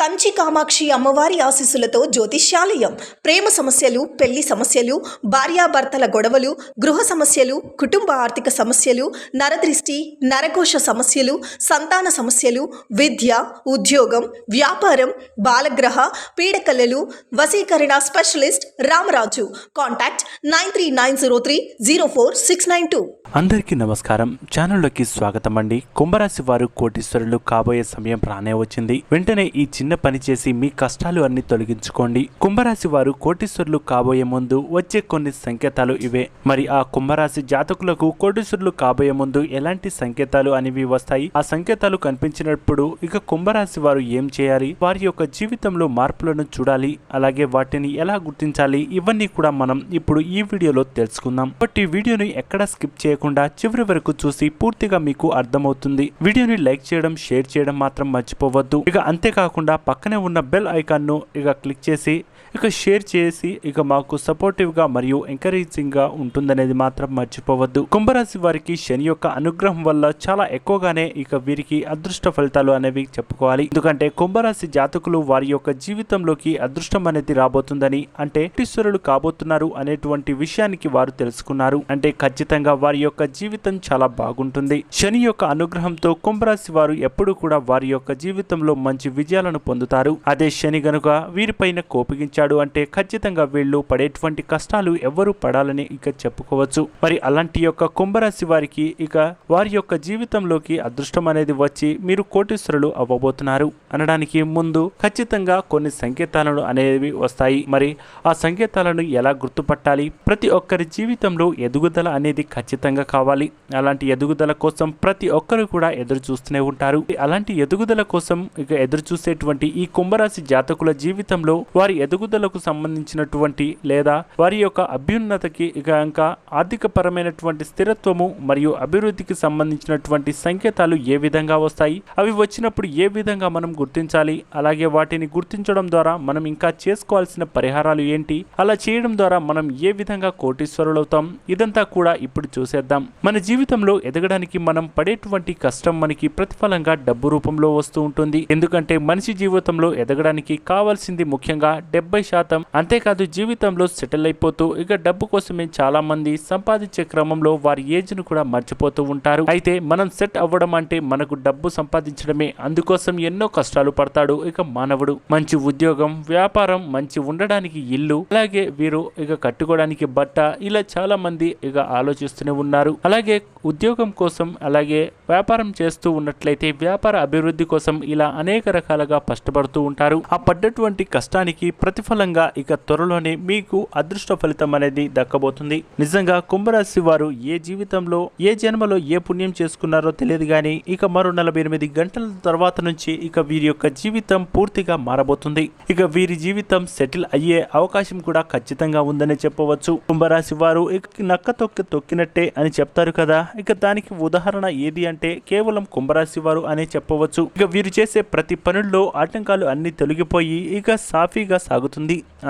కంచి కామాక్షి అమ్మవారి ఆశీస్సులతో జ్యోతిష్యాలయం. ప్రేమ సమస్యలు పెళ్ళి సమస్యలు భార్యాభర్తల గొడవలు గృహ సమస్యలు కుటుంబ ఆర్థిక సమస్యలు నరదృష్టి నరకోశ సమస్యలు సంతాన సమస్యలు విద్య ఉద్యోగం వ్యాపారం బాలగ్రహ పీడకలలు వసీకరణ specialist Ramaraju. Contact nine three nine zero three zero four six nine two. అందరికీ నమస్కారం. ఛానల్లోకి స్వాగతం అండి. కుంభరాశి వారు కోటీశ్వరులు కాబోయే సమయం రానే వచ్చింది. వెంటనే ఈ చిన్న పని చేసి మీ కష్టాలు అన్ని తొలగించుకోండి. కుంభరాశి వారు కోటీశ్వరులు కాబోయే ముందు వచ్చే కొన్ని సంకేతాలు ఇవే. మరి ఆ కుంభరాశి జాతకులకు కోటీశ్వరులు కాబోయే ముందు ఎలాంటి సంకేతాలు అనేవి వస్తాయి? ఆ సంకేతాలు కనిపించినప్పుడు ఇక కుంభరాశి వారు ఏం చేయాలి? వారి యొక్క జీవితంలో మార్పులను చూడాలి. అలాగే వాటిని ఎలా గుర్తించాలి? ఇవన్నీ కూడా మనం ఇప్పుడు ఈ వీడియోలో తెలుసుకుందాం. బట్టి వీడియోని ఎక్కడ స్కిప్ చేయకుండా చివరి వరకు చూసి పూర్తిగా మీకు అర్థమవుతుంది. వీడియోని లైక్ చేయడం షేర్ చేయడం మాత్రం మర్చిపోవద్దు. ఇక అంతేకాకుండా పక్కనే ఉన్న బెల్ ఐకాన్ను ఇక క్లిక్ చేసి ఇక షేర్ చేసి ఇక మాకు సపోర్టివ్గా మరియు ఎంకరేజింగ్గా ఉంటుందనేది మాత్రం మర్చిపోవద్దు. కుంభరాశి వారికి శని యొక్క అనుగ్రహం వల్ల చాలా ఎక్కువగానే ఇక వీరికి అదృష్ట ఫలితాలు అనేవి చెప్పుకోవాలి. ఎందుకంటే కుంభరాశి జాతకులు వారి యొక్క జీవితంలోకి అదృష్టం అనేది రాబోతుందని అంటే కోటీశ్వరులు కాబోతున్నారు అనేటువంటి విషయానికి వారు తెలుసుకున్నారు. అంటే ఖచ్చితంగా వారి యొక్క జీవితం చాలా బాగుంటుంది. శని యొక్క అనుగ్రహంతో కుంభరాశి వారు ఎప్పుడూ కూడా వారి యొక్క జీవితంలో మంచి విజయాలను పొందుతారు. అదే శని గనుక వీరిపైన వచ్చాడు అంటే ఖచ్చితంగా వీళ్ళు పడేటువంటి కష్టాలు ఎవ్వరూ పడాలని ఇక చెప్పుకోవచ్చు. మరి అలాంటి యొక్క కుంభరాశి వారికి ఇక వారి యొక్క జీవితంలోకి అదృష్టం అనేది వచ్చి మీరు కోటీశ్వరులు అవ్వబోతున్నారు. అనడానికి ముందు ఖచ్చితంగా కొన్ని సంకేతాలను అనేవి వస్తాయి. మరి ఆ సంకేతాలను ఎలా గుర్తుపట్టాలి? ప్రతి ఒక్కరి జీవితంలో ఎదుగుదల అనేది ఖచ్చితంగా కావాలి. అలాంటి ఎదుగుదల కోసం ప్రతి ఒక్కరు కూడా ఎదురు చూస్తూనే ఉంటారు. అలాంటి ఎదుగుదల కోసం ఇక ఎదురు చూసేటువంటి ఈ కుంభరాశి జాతకుల జీవితంలో వారి పట్టుదలకు సంబంధించినటువంటి లేదా వారి యొక్క అభ్యున్నతకి ఇంకా ఆర్థిక పరమైనటువంటి స్థిరత్వము మరియు అభివృద్ధికి సంబంధించినటువంటి సంకేతాలు ఏ విధంగా వస్తాయి? అవి వచ్చినప్పుడు ఏ విధంగా మనం గుర్తించాలి? అలాగే వాటిని గుర్తించడం ద్వారా మనం ఇంకా చేసుకోవాల్సిన పరిహారాలు ఏంటి? అలా చేయడం ద్వారా మనం ఏ విధంగా కోటీశ్వరులవుతాం? ఇదంతా కూడా ఇప్పుడు చూసేద్దాం. మన జీవితంలో ఎదగడానికి మనం పడేటువంటి కష్టం మనకి ప్రతిఫలంగా డబ్బు రూపంలో వస్తూ ఉంటుంది. ఎందుకంటే మనిషి జీవితంలో ఎదగడానికి కావాల్సింది ముఖ్యంగా డెబ్బై శాతం. అంతేకాదు జీవితంలో సెటిల్ అయిపోతూ ఇక డబ్బు కోసమే చాలా మంది సంపాదించే క్రమంలో వారి ఏజ్ను కూడా మర్చిపోతూ ఉంటారు. అయితే మనం సెట్ అవ్వడం అంటే మనకు డబ్బు సంపాదించడమే. అందుకోసం ఎన్నో కష్టాలు పడతాడు ఇక మానవుడు. మంచి ఉద్యోగం వ్యాపారం మంచి ఉండడానికి ఇల్లు అలాగే వీరు ఇక కట్టుకోవడానికి బట్ట ఇలా చాలా మంది ఇక ఆలోచిస్తూనే ఉన్నారు. అలాగే ఉద్యోగం కోసం అలాగే వ్యాపారం చేస్తూ ఉన్నట్లయితే వ్యాపార అభివృద్ధి కోసం ఇలా అనేక రకాలుగా కష్టపడుతూ ఉంటారు. ఆ పడ్డటువంటి కష్టానికి ప్రతిఫలంగా ఇక త్వరలోనే మీకు అదృష్ట ఫలితం అనేది దక్కబోతుంది. నిజంగా కుంభరాశి వారు ఏ జీవితంలో ఏ జన్మలో ఏ పుణ్యం చేసుకున్నారో తెలియదు కానీ ఇక మరో నలభై ఎనిమిది గంటల తర్వాత నుంచి ఇక వీరి యొక్క జీవితం పూర్తిగా మారబోతుంది. ఇక వీరి జీవితం సెటిల్ అయ్యే అవకాశం కూడా ఖచ్చితంగా ఉందని చెప్పవచ్చు. కుంభరాశి వారు ఇక నక్క తొక్కి తొక్కినట్టే అని చెప్తారు కదా. ఇక దానికి ఉదాహరణ ఏది అంటే కేవలం కుంభరాశి వారు అనే చెప్పవచ్చు. ఇక వీరు చేసే ప్రతి పనుల్లో ఆటంకాలు అన్ని తొలగిపోయి ఇక సాఫీగా సాగుతుంది.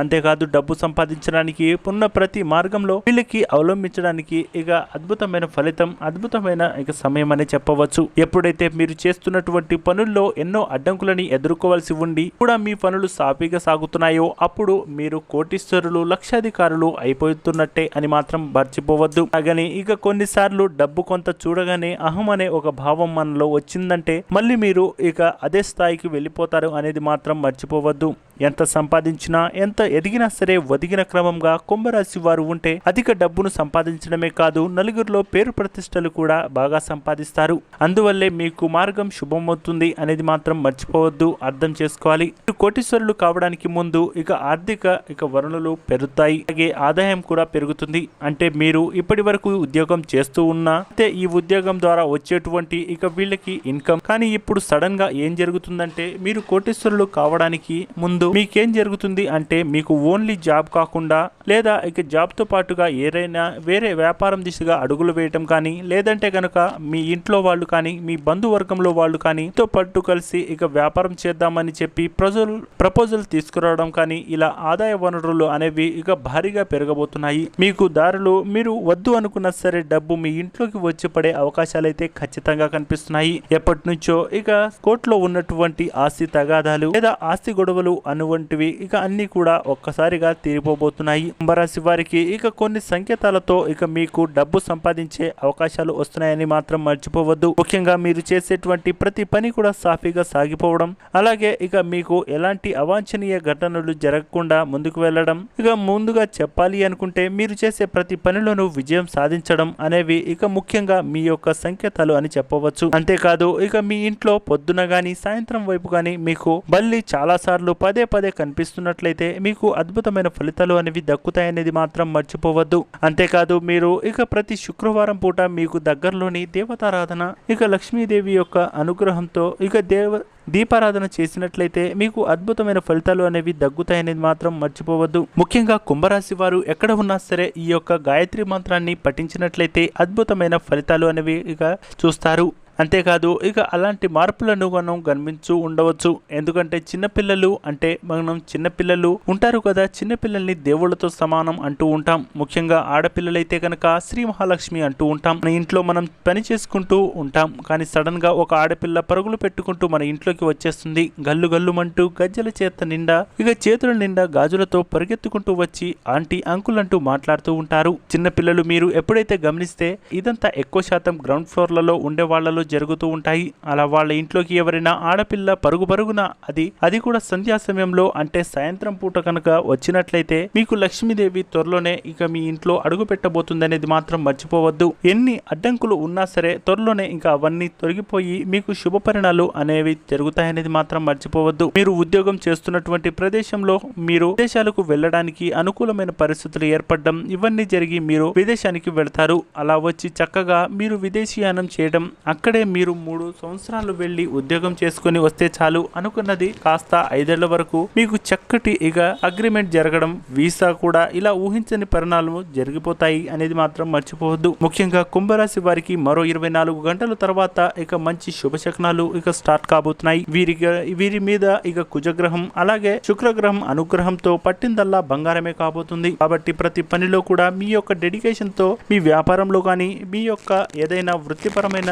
అంతేకాదు డబ్బు సంపాదించడానికి ఉన్న ప్రతి మార్గంలో వీళ్ళకి అవలంబించడానికి ఇక అద్భుతమైన ఫలితం అద్భుతమైన ఇక సమయం అని చెప్పవచ్చు. ఎప్పుడైతే మీరు చేస్తున్నటువంటి పనుల్లో ఎన్నో అడ్డంకులని ఎదుర్కోవాల్సి ఉండి కూడా మీ పనులు సాఫీగా సాగుతున్నాయో అప్పుడు మీరు కోటీశ్వరులు లక్షాధికారులు అయిపోతున్నట్టే అని మాత్రం మర్చిపోవద్దు. అలాగని ఇక కొన్నిసార్లు డబ్బు కొంత చూడగానే అహం అనే ఒక భావం మనలో వచ్చిందంటే మళ్ళీ మీరు ఇక అదే స్థాయికి వెళ్ళిపోతారు అనేది మాత్రం మర్చిపోవద్దు. ఎంత సంపాదించినా ఎంత ఎదిగినా సరే ఒదిగిన క్రమంగా కుంభరాశి వారు ఉంటే అధిక డబ్బును సంపాదించడమే కాదు నలుగురిలో పేరు ప్రతిష్టలు కూడా బాగా సంపాదిస్తారు. అందువల్లే మీకు మార్గం శుభమవుతుంది అనేది మాత్రం మర్చిపోవద్దు అర్థం చేసుకోవాలి. మీరు కోటీశ్వరులు కావడానికి ముందు ఇక ఆర్థిక ఇక వనరులు పెరుగుతాయి. అలాగే ఆదాయం కూడా పెరుగుతుంది. అంటే మీరు ఇప్పటి వరకు ఉద్యోగం చేస్తూ ఉన్నా అయితే ఈ ఉద్యోగం ద్వారా వచ్చేటువంటి ఇక వీళ్ళకి ఇన్కమ్. కానీ ఇప్పుడు సడన్గా ఏం జరుగుతుందంటే మీరు కోటీశ్వరులు కావడానికి ముందు మీకేం జరుగుతుంది అంటే మీకు ఓన్లీ జాబ్ కాకుండా లేదా ఇక జాబ్తో పాటుగా ఏదైనా వేరే వ్యాపారం దిశగా అడుగులు వేయటం కానీ లేదంటే కనుక మీ ఇంట్లో వాళ్ళు కానీ మీ బంధువర్గంలో వాళ్ళు కానీ తో పట్టు కలిసి ఇక వ్యాపారం చేద్దామని చెప్పి ప్రజలు ప్రపోజల్ తీసుకురావడం కానీ ఇలా ఆదాయ వనరులు అనేవి ఇక భారీగా పెరగబోతున్నాయి. మీకు దారులు మీరు వద్దు అనుకున్నా సరే డబ్బు మీ ఇంట్లోకి వచ్చి పడే అవకాశాలు అయితే ఖచ్చితంగా కనిపిస్తున్నాయి. ఎప్పటి నుంచో ఇక కోర్టులో ఉన్నటువంటి ఆస్తి తగాదాలు లేదా ఆస్తి గొడవలు అనువంటివి. ఇక అన్ని కూడా ఒక్కసారిగా తీరిపోబోతున్నాయి. కుంభరాశి వారికి ఇక కొన్ని సంకేతాలతో ఇక మీకు డబ్బు సంపాదించే అవకాశాలు వస్తున్నాయని మాత్రం మర్చిపోవద్దు. ముఖ్యంగా మీరు చేసేటువంటి ప్రతి పని కూడా సాఫీగా సాగిపోవడం. అలాగే ఇక మీకు ఎలాంటి అవాంఛనీయ ఘటనలు జరగకుండా ముందుకు వెళ్ళడం. ఇక ముందుగా చెప్పాలి అనుకుంటే మీరు చేసే ప్రతి పనిలోనూ విజయం సాధించడం అనేవి ఇక ముఖ్యంగా మీ యొక్క సంకేతాలు అని చెప్పవచ్చు. అంతేకాదు ఇక మీ ఇంట్లో పొద్దున గాని సాయంత్రం వైపు గాని మీకు బల్లి చాలా సార్లు పదే పదే కనిపిస్తున్నట్లయితే మీకు అద్భుతమైన ఫలితాలు అనేవి దక్కుతాయనేది మాత్రం మర్చిపోవద్దు. అంతేకాదు మీరు ఇక ప్రతి శుక్రవారం పూట మీకు దగ్గరలోని దేవతారాధన ఇక లక్ష్మీదేవి యొక్క అనుగ్రహంతో ఇక దేవ దీపారాధన చేసినట్లయితే మీకు అద్భుతమైన ఫలితాలు అనేవి దగ్గుతాయనేది మాత్రం మర్చిపోవద్దు. ముఖ్యంగా కుంభరాశి వారు ఎక్కడ ఉన్నా సరే ఈ యొక్క గాయత్రి మంత్రాన్ని పఠించినట్లయితే అద్భుతమైన ఫలితాలు అనేవి ఇక చూస్తారు. అంతేకాదు ఇక అలాంటి మార్పులను మనం కనిపించు ఉండవచ్చు. ఎందుకంటే చిన్నపిల్లలు అంటే మనం చిన్నపిల్లలు ఉంటారు కదా చిన్నపిల్లల్ని దేవుళ్ళతో సమానం అంటూ ఉంటాం. ముఖ్యంగా ఆడపిల్లలైతే కనుక శ్రీ మహాలక్ష్మి అంటూ ఉంటాం. మన ఇంట్లో మనం పని చేసుకుంటూ ఉంటాం. కానీ సడన్గా ఒక ఆడపిల్ల పరుగులు పెట్టుకుంటూ మన ఇంట్లోకి వచ్చేస్తుంది. గల్లు గల్లుమంటూ గజ్జల చేత నిండా ఇక చేతుల నిండా గాజులతో పరిగెత్తుకుంటూ వచ్చి ఆంటీ అంకుల్ అంటూ మాట్లాడుతూ ఉంటారు. చిన్నపిల్లలు మీరు ఎప్పుడైతే గమనిస్తే ఇదంతా ఎక్కువ శాతం గ్రౌండ్ ఫ్లోర్లలో ఉండే వాళ్ళలో జరుగుతూ ఉంటాయి. అలా వాళ్ళ ఇంట్లోకి ఎవరైనా ఆడపిల్ల పరుగు పరుగున అది అది కూడా సంధ్యా సమయంలో అంటే సాయంత్రం పూట కనుక వచ్చినట్లయితే మీకు లక్ష్మీదేవి త్వరలోనే ఇక మీ ఇంట్లో అడుగు పెట్టబోతుందనేది మాత్రం మర్చిపోవద్దు. ఎన్ని అడ్డంకులు ఉన్నా సరే త్వరలోనే ఇంకా అవన్నీ తొలగిపోయి మీకు శుభ పరిణాలు అనేవి జరుగుతాయనేది మాత్రం మర్చిపోవద్దు. మీరు ఉద్యోగం చేస్తున్నటువంటి ప్రదేశంలో మీరు విదేశాలకు వెళ్ళడానికి అనుకూలమైన పరిస్థితులు ఏర్పడడం ఇవన్నీ జరిగి మీరు విదేశానికి వెళ్తారు. అలా వచ్చి చక్కగా మీరు విదేశీయానం చేయడం అక్కడ మీరు మూడు సంవత్సరాలు వెళ్ళి ఉద్యోగం చేసుకొని వస్తే చాలు అనుకున్నది కాస్త ఐదేళ్ళ వరకు మీకు చక్కటి ఇక అగ్రిమెంట్ జరగడం వీసా కూడా ఇలా ఊహించని పరిణామాలు జరిగిపోతాయి అనేది మాత్రం మర్చిపోవద్దు. ముఖ్యంగా కుంభరాశి వారికి మరో ఇరవై నాలుగు గంటల తర్వాత ఇక మంచి శుభశకనాలు ఇక స్టార్ట్ కాబోతున్నాయి. వీరి వీరి మీద ఇక కుజగ్రహం అలాగే శుక్రగ్రహం అనుగ్రహంతో పట్టిందల్లా బంగారమే కాబోతుంది. కాబట్టి ప్రతి పనిలో కూడా మీ యొక్క డెడికేషన్తో మీ వ్యాపారంలో కానీ మీ యొక్క ఏదైనా వృత్తిపరమైన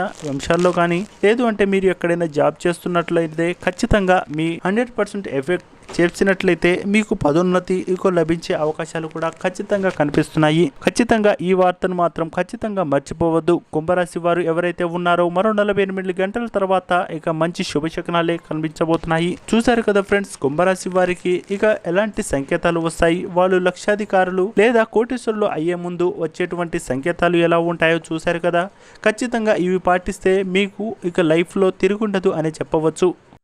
విషయాల్లో కానీ లేదు అంటే మీరు ఎక్కడైనా జాబ్ చేస్తున్నట్లయితే ఖచ్చితంగా మీ హండ్రెడ్ పర్సెంట్ ఎఫెక్ట్ చేర్చినట్లయితే మీకు పదోన్నతి ఇక లభించే అవకాశాలు కూడా ఖచ్చితంగా కనిపిస్తున్నాయి. ఖచ్చితంగా ఈ వార్తను మాత్రం ఖచ్చితంగా మర్చిపోవద్దు. కుంభరాశి వారు ఎవరైతే ఉన్నారో మరో నలభై ఎనిమిది గంటల తర్వాత ఇక మంచి శుభశకనాలే కనిపించబోతున్నాయి. చూశారు కదా ఫ్రెండ్స్ కుంభరాశి వారికి ఇక ఎలాంటి సంకేతాలు వస్తాయి? వాళ్ళు లక్షాధికారులు లేదా కోటీశ్వరులు అయ్యే ముందు వచ్చేటువంటి సంకేతాలు ఎలా ఉంటాయో చూశారు కదా? ఖచ్చితంగా ఇవి పాటిస్తే మీకు ఇక లైఫ్లో తిరుగుండదు అని చెప్పవచ్చు.